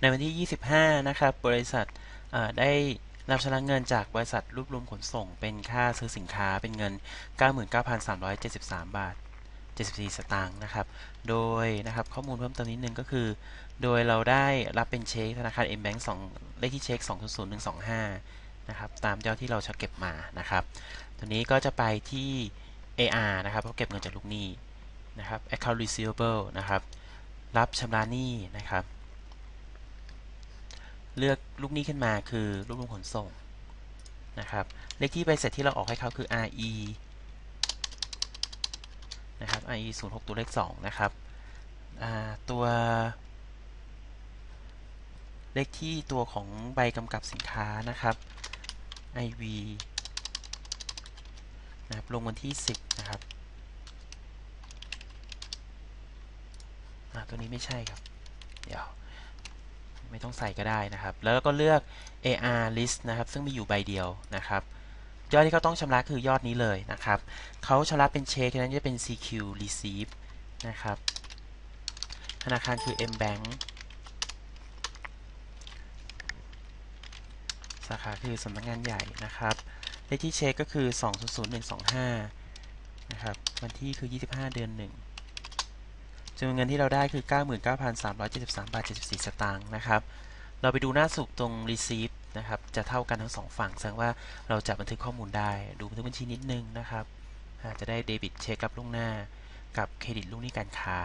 ในวันที่ 25 นะครับ บริษัทได้รับชำระเงินจากบริษัทรวบรวมขนส่ง เป็นค่าซื้อสินค้าเป็นเงิน 99,373 บาท 74 สตางค์นะครับ โดยนะครับข้อมูลเพิ่มเติมนิดนึงก็คือ โดยเราได้รับเป็นเช็คธนาคาร M Bank 2เลขที่เช็ค 200125 นะครับ ตามยอดที่เราจะเก็บมานะครับ ตัวนี้ก็จะไปที่ AR นะครับเขาเก็บเงินจากลูกหนี้นะครับ account receivable นะครับ รับชำระหนี้นะครับ เลือกลูกหนี้ขึ้นมาคือรูปรวมขนส่งนะครับ เลขที่ใบเสร็จที่เราออกให้เขาคือ RE นะครับ RE 06ตัวเลข2นะครับตัว เลขที่ตัวของใบกำกับสินค้านะครับ IV นะครับลงวันที่ 10 นะครับตัวนี้ไม่ใช่ครับ เดี๋ยว ไม่ต้องใส่ก็ได้นะครับ แล้วก็เลือก AR list นะครับ ซึ่งมีอยู่ใบเดียวนะครับ ยอดที่เขาต้องชำระคือยอดนี้เลยนะครับเขาชำระเป็นเช็คนั้นจะเป็น CQ receive นะครับ ธนาคารคือ M Bank สาขาคือสำนักงงานใหญ่นะครับ เลขที่เช็คก็คือ 200125 นะครับ วันที่คือ 25 เดือน 1 จำนวนเงินที่เราได้คือ 99,373 บาท 74 สตางค์นะครับ เราไปดูหน้าสุดตรง receipt นะครับ จะเท่ากันทั้งสองฝั่ง แสดงว่าเราจะบันทึกข้อมูลได้ ดูบันทึกบัญชีนิดนึงนะครับ จะได้เดบิตเช็คกับล่วงหน้า กับเครดิตลูกหนี้การค้า